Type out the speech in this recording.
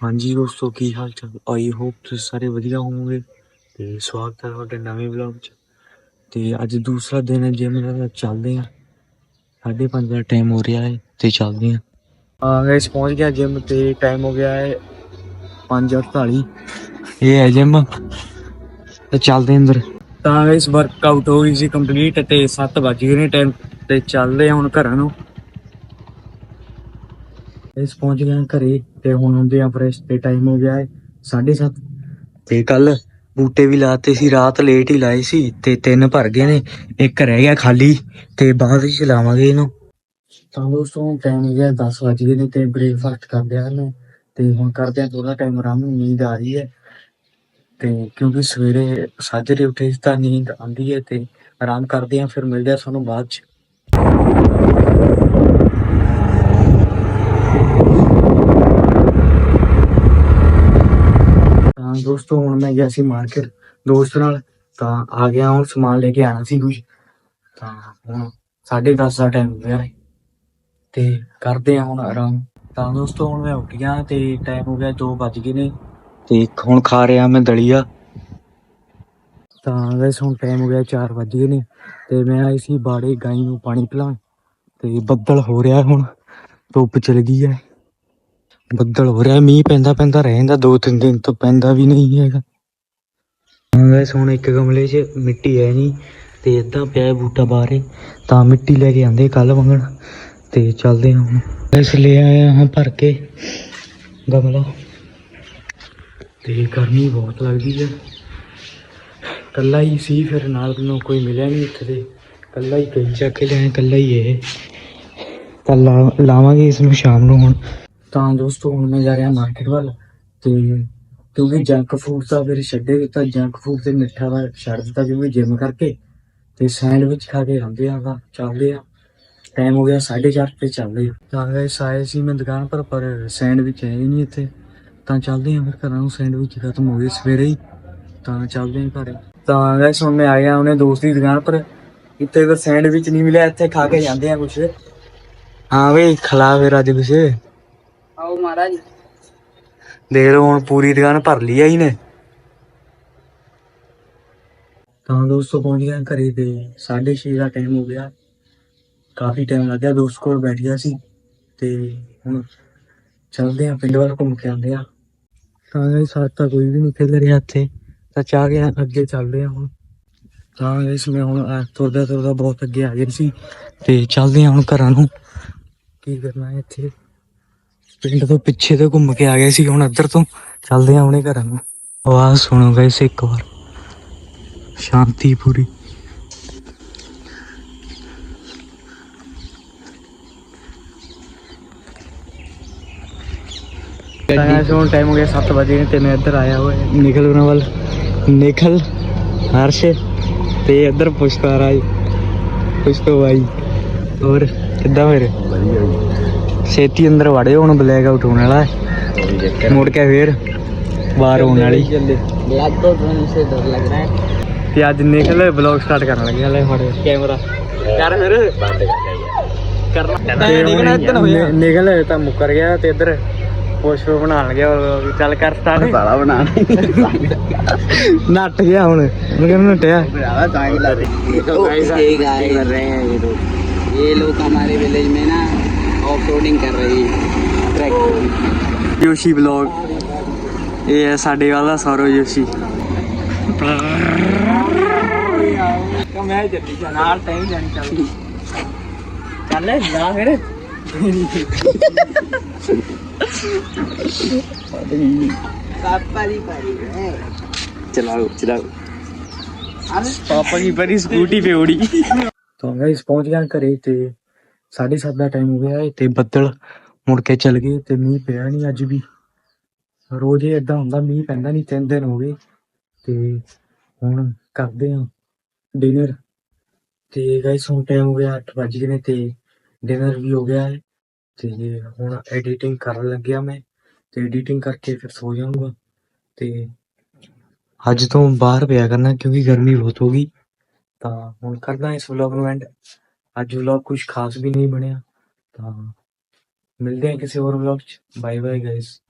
ਹਾਂਜੀ ਦੋਸਤੋ, ਕੀ ਹਾਲ ਚਾਲ? ਆਈ ਹੋਪ ਤੁਸੀਂ ਸਾਰੇ ਵਧੀਆ ਹੋਵੋਗੇ ਤੇ ਸਵਾਗਤ ਹੈ ਤੁਹਾਡੇ ਨਵੇਂ ਵਲੌਗ 'ਚ। ਤੇ ਅੱਜ ਦੂਸਰਾ ਦਿਨ ਹੈ ਜਿਮ ਦਾ ਚੱਲਦੇ ਆ 5:30 ਦਾ ਟਾਈਮ ਹੋ ਰਿਹਾ ਹੈ ਤੇ ਚੱਲਦੇ ਆ ਆ ਗਏ ਪਹੁੰਚ ਗਿਆ ਜਿਮ ਤੇ ਟਾਈਮ ਹੋ ਗਿਆ ਹੈ 5:48 ਇਹ ਹੈ ਜਿਮ ਤੇ ਚੱਲਦੇ ਅੰਦਰ। ਤਾਂ ਇਸ ਵਰਕਆਊਟ ਹੋ ਗਈ ਸੀ ਕੰਪਲੀਟ ਤੇ 7 ਵਜ ਗਏ ਨੇ ਟਾਈਮ ਤੇ ਚੱਲਦੇ ਆ ਹੁਣ ਘਰਾਂ ਨੂੰ। ਇਸ ਪਹੁੰਚ ਗਏ ਘਰੇ ਤੇ ਹੁਣ ਹੁੰਦੇ ਆ ਫਰੈਸ਼ ਤੇ ਟਾਈਮ ਹੋ ਗਿਆ ਹੈ 7:30 ਤੇ ਕੱਲ ਬੂਟੇ ਵੀ ਲਾਤੇ ਸੀ, ਰਾਤ ਲੇਟ ਹੀ ਲਾਏ ਸੀ ਤੇ ਤਿੰਨ ਭਰ ਗਏ ਨੇ, ਇੱਕ ਰਹਿ ਗਿਆ ਖਾਲੀ ਤੇ ਬਾਅਦ ਵਿੱਚ ਲਾਵਾਂਗੇ ਇਹਨੂੰ। ਤਾਂ ਦੋਸਤੋ ਟਾਈਮ ਹੋ ਗਿਆ 10 ਵਜ ਗਏ ਨੇ ਤੇ ਬ੍ਰੇਕਫਾਸਟ ਕਰਦੇ ਆ ਨੇ ਤੇ ਹੁਣ ਕਰਦੇ ਆ ਥੋੜਾ ਟਾਈਮ ਆਰਾਮ ਨੂੰ ਨੀਂਦ ਆ ਰਹੀ ਹੈ। ਤੇ ਕਿਉਂਕਿ ਸਵੇਰੇ ਸਾਜਰੇ ਉੱਠੇ ਤਾਂ ਨੀਂਦ ਆਉਂਦੀ ਹੈ ਤੇ ਆਰਾਮ ਕਰਦੇ ਆ ਫਿਰ ਮਿਲਦੇ ਆ ਸਾਨੂੰ ਬਾਅਦ ਚ ਤਾਂ ਦੋਸਤੋ, ਹੁਣ ਮੈਂ ਗਿਆ ਸੀ ਮਾਰਕੀਟ ਦੋਸਤ ਨਾਲ, ਤਾਂ ਆ ਗਿਆ ਹੁਣ ਸਮਾਨ ਲੈ ਕੇ ਆਣਾ ਸੀ ਕੁਝ ਤਾਂ ਹੁਣ 10:30 ਦਾ ਟਾਈਮ ਹੋ ਗਿਆ ਹੈ। ਤੇ ਕਰਦੇ ਆ ਹੁਣ ਆਰਾਮ। ਤਾਂ ਦੋਸਤੋ, ਹੁਣ ਮੈਂ ਉੱਠ ਗਿਆ ਤੇ ਟਾਈਮ ਹੋ ਗਿਆ 2 ਵੱਜ ਗਏ ਨੇ। ਤੇ ਹੁਣ ਖਾ ਰਿਹਾ ਮੈਂ ਦਲੀਆ। ਤਾਂ ਵੈਸੇ ਹੁਣ ਟਾਈਮ ਹੋ ਗਿਆ 4 ਵੱਜ ਗਏ ਨੇ। ਤੇ ਮੈਂ ਆਈ ਸੀ ਬਾੜੇ ਗਾਈ ਨੂੰ ਪਾਣੀ ਪਿਲਾਉਣ। ਤੇ ਬੱਦਲ ਹੋ ਰਿਹਾ ਹੁਣ। ਧੁੱਪ ਚਲ ਗਈ ਹੈ। ਬੱਦਲ ਹੋ ਰਿਹਾ, ਮੀਂਹ ਪੈਂਦਾ ਪੈਂਦਾ ਰਹਿ ਜਾਂਦਾ, ਦੋ ਤਿੰਨ ਦਿਨ ਤੋਂ ਪੈਂਦਾ ਵੀ ਨਹੀਂ ਹੈਗਾ। ਹਾਂ ਵੈਸੇ ਹੁਣ ਇੱਕ ਗਮਲੇ 'ਚ ਮਿੱਟੀ ਹੈ ਨਹੀਂ, ਤੇ ਇਦਾਂ ਪਿਆ ਬੂਟਾ ਬਾਹਰੇ, ਤਾਂ ਮਿੱਟੀ ਲੈ ਕੇ ਆਂਦੇ ਕੱਲ ਮੰਗਣ, ਤੇ ਚੱਲਦੇ ਹਾਂ ਹੁਣ। ਵੈਸੇ ਲੈ ਆਇਆ ਹਾਂ ਭਰ ਕੇ ਗਮਲਾ। ਤੇ ਗਰਮੀ ਬਹੁਤ ਲੱਗਦੀ ਹੈ ਕੱਲਾ ਹੀ ਸੀ, ਫਿਰ ਨਾਲ ਨੂੰ ਕੋਈ ਮਿਲਿਆ ਨਹੀਂ ਇੱਥੇ ਤੇ। ਕੱਲਾ ਹੀ ਕਈ ਚੱਕ ਕੇ ਲਿਆਏ ਕੱਲਾ ਹੀ ਇਹ। ਤਾਂ ਲਾ- ਲਾਵਾਂਗੇ ਇਸ ਨੂੰ ਸ਼ਾਮ ਨੂੰ ਹੁਣ। ਤਾਂ ਦੋਸਤੋ ਹੁਣ ਮੈਂ ਜਾ ਰਿਹਾ ਮਾਰਕੀਟ ਵੱਲ ਤੇ ਕਿਉਂਕਿ ਜੰਕ ਫੂਡ ਤਾਂ ਫਿਰ ਛੱਡੇ ਦਿੱਤਾ ਜੰਕ ਫੂਡ ਤੇ ਮਿੱਠਾ ਦਾ ਛੱਡ ਦਿੱਤਾ ਕਿਉਂਕਿ ਜਿਮ ਕਰਕੇ ਤੇ ਸੈਂਡਵਿਚ ਖਾ ਕੇ ਆਉਂਦੇ ਆ ਤਾਂ ਚੱਲਦੇ ਆ। ਟਾਈਮ ਹੋ ਗਿਆ 4:30 ਤੇ ਚੱਲਦੇ ਆ। ਤਾਂ ਗਏ ਆਏ ਸੀ ਮੈਂ ਦੁਕਾਨ ਪਰ ਪਰ ਸੈਂਡਵਿਚ ਹੈ ਨਹੀਂ ਇੱਥੇ। ਤਾਂ ਚੱਲਦੇ ਆ ਫਿਰ ਘਰਾਂ ਨੂੰ ਸੈਂਡਵਿਚ ਖਤਮ ਹੋ ਗਏ ਸਵੇਰੇ ਹੀ। ਤਾਂ ਚੱਲਦੇ ਆ ਘਰੇ। ਤਾਂ ਗਾਇਸ ਹੁਣ ਮੈਂ ਆ ਗਿਆ ਉਹਨੇ ਦੋਸਤ ਦੀ ਦੁਕਾਨ ਪਰ। ਇੱਥੇ ਫਿਰ ਸੈਂਡਵਿਚ ਨਹੀਂ ਮਿਲਿਆ, ਇੱਥੇ ਖਾ ਕੇ ਜਾਂਦੇ ਆ ਕੁਛ। ਹਾਂ ਵੇ ਖਲਾ ਫਿਰ ਅੱਜ ਕੁਛ। ਆਓ ਮਹਾਰਾਜ। ਦੇਖ ਲਓ ਹੁਣ ਪੂਰੀ ਦੁਕਾਨ ਭਰ ਲਈ ਆ ਇਹਨੇ। ਤਾਂ ਦੋਸਤੋ ਪਹੁੰਚ ਗਿਆ ਘਰੇ ਤੇ 6:30 ਦਾ ਟਾਈਮ ਹੋ ਗਿਆ। ਕਾਫੀ ਟਾਈਮ ਲੱਗ ਗਿਆ ਦੋਸਤ ਕੋਲ ਬੈਠ ਗਿਆ ਸੀ। ਤੇ ਹੁਣ ਚੱਲਦੇ ਆ ਪਿੰਡ ਵੱਲ ਘੁੰਮ ਕੇ ਆਉਂਦੇ ਆ। ਤਾਂ ਇਹ ਸਾਥ ਤਾਂ ਕੋਈ ਵੀ ਨਹੀਂ ਖੇਲ ਰਿਹਾ ਇੱਥੇ। ਤਾਂ ਚਾਹ ਕੇ ਅੱਗੇ ਚੱਲਦੇ ਆ ਹੁਣ। ਤਾਂ ਇਸ ਮੈਂ ਹੁਣ ਤੁਰਦਾ ਤੁਰਦਾ ਬਹੁਤ ਅੱਗੇ ਆ ਗਏ ਸੀ। ਤੇ ਚੱਲਦੇ ਆ ਹੁਣ ਘਰਾਂ ਨੂੰ। ਕੀ ਕਰਨਾ ਹੈ ਇੱਥੇ? ਪਿੰਡ ਤੋਂ ਪਿੱਛੇ ਤੋਂ ਘੁੰਮ ਕੇ ਆ ਗਏ ਸੀ ਹੁਣ ਇੱਧਰ ਤੋਂ ਚੱਲਦੇ ਆ ਹੁਣੇ ਘਰਾਂ ਨੂੰ। ਆਵਾਜ਼ ਸੁਣੋ ਗਾਇਸ ਇੱਕ ਵਾਰ। ਸ਼ਾਂਤੀ ਪੂਰੀ ਤਾਂ ਹੁਣ ਟਾਈਮ ਹੋ ਗਿਆ 7 ਵਜੇ ਤੇ ਮੈਂ ਇੱਧਰ ਆਇਆ ਹੋਇਆ। ਨਿਖਲ ਉਹਨਾਂ ਵੱਲ। ਨਿਖਲ ਹਰਸ਼ ਤੇ ਇੱਧਰ ਪੁਸ਼ਪਾ ਰਾਜ ਪੁਸ਼ਪਾ ਬਾਈ। ਹੋਰ ਕਿੱਦਾਂ ਫਿਰ? ਛੇਤੀ ਅੰਦਰ ਵੜੇ ਹੁਣ ਬਲੈਕ ਆਊਟ ਹੋਣ ਵਾਲਾ। ਹੈ ਮੁੜ ਕੇ ਫੇਰ ਬਾਹਰ ਹੋਣ ਵਾਲੀ ਤੇ ਅੱਜ ਨਿਕਲ ਬਲੌਗ ਸਟਾਰਟ ਕਰਨ ਲੱਗੇ ਹਲੇ ਹੜੇ ਕੈਮਰਾ ਯਾਰ ਫਿਰ। ਬੰਦ ਕਰ ਕਰਨਾ। ਨਿਕਲ ਇਦਾਂ ਹੋਇਆ ਨਿਕਲ ਤਾਂ ਮੁੱਕਰ ਗਿਆ ਤੇ ਇੱਧਰ ਪੋਸ਼ੋ ਬਣਾਣ ਲੱਗਿਆ ਚੱਲ ਕਰ ਸਟਾਰਟ ਸਾਲਾ ਬਣਾ ਨੱਟ ਗਿਆ ਹੁਣ। ਮੈਂ ਕਹਿੰਦਾ ਨੱਟਿਆ ਬਰਾਵਾ ਤਾਂ ਹੀ ਲਾ ਦੇ। ਇਹ ਗਾਇਸ ਕਰ ਰਹੇ ਹਾਂ ਇਹ ਲੋਕ? ये लोग हमारे विलेज में ना ऑफ़ रोडिंग कर रहे हैं। ट्रैक जोशी ब्लॉग ये है साडे वाला सौरव योशी चलाओ चलाओ। पापा की परी स्कूटी पे उड़ी। अरे ਪਾਪਾ ਦੀ ਬੜੀ ਤਾਂ ਗਾਇਸ ਪਹੁੰਚ ਗਿਆ ਘਰੇ ਤੇ 7:30 ਦਾ ਟਾਈਮ ਹੋ ਗਿਆ ਹੈ ਤੇ ਬੱਦਲ ਮੁੜ ਕੇ ਚੱਲ ਗਏ ਤੇ ਮੀਂਹ ਪਿਆ ਨਹੀਂ ਅੱਜ ਵੀ। ਰੋਜ਼ ਹੀ ਇਦਾਂ ਹੁੰਦਾ, ਮੀਂਹ ਪੈਂਦਾ ਨਹੀਂ ਤਿੰਨ ਦਿਨ ਹੋ ਗਏ ਤੇ ਹੁਣ ਕਰਦੇ ਆ ਡਿਨਰ ਤੇ ਗਾਇਸ ਹੁਣ ਟਾਈਮ ਹੋ ਗਿਆ 8 ਵਜ ਗਏ ਨੇ ਤੇ ਡਿਨਰ ਵੀ ਹੋ ਗਿਆ ਹੈ ਤੇ ਹੁਣ ਐਡੀਟਿੰਗ ਕਰਨ ਲੱਗਿਆ ਮੈਂ ਤੇ ਐਡੀਟਿੰਗ ਕਰਕੇ ਫਿਰ ਸੋ ਜਾਊਂਗਾ ਤੇ ਅੱਜ ਤੋਂ ਬਾਹਰ ਪਿਆ ਕਰਨਾ ਕਿਉਂਕਿ ਗਰਮੀ ਬਹੁਤ ਹੋ ਗਈ। ਤਾਂ ਹੁਣ ਕਰਦਾ ਇਸ ਵਲੌਗ ਨੂੰ ਐਂਡ ਅੱਜ ਵਲੌਗ ਕੁਝ ਖਾਸ ਵੀ ਨਹੀਂ ਬਣਿਆ, ਤਾਂ ਮਿਲਦੇ ਹਾਂ ਕਿਸੇ ਹੋਰ ਵਲੌਗ 'ਚ। Bye bye guys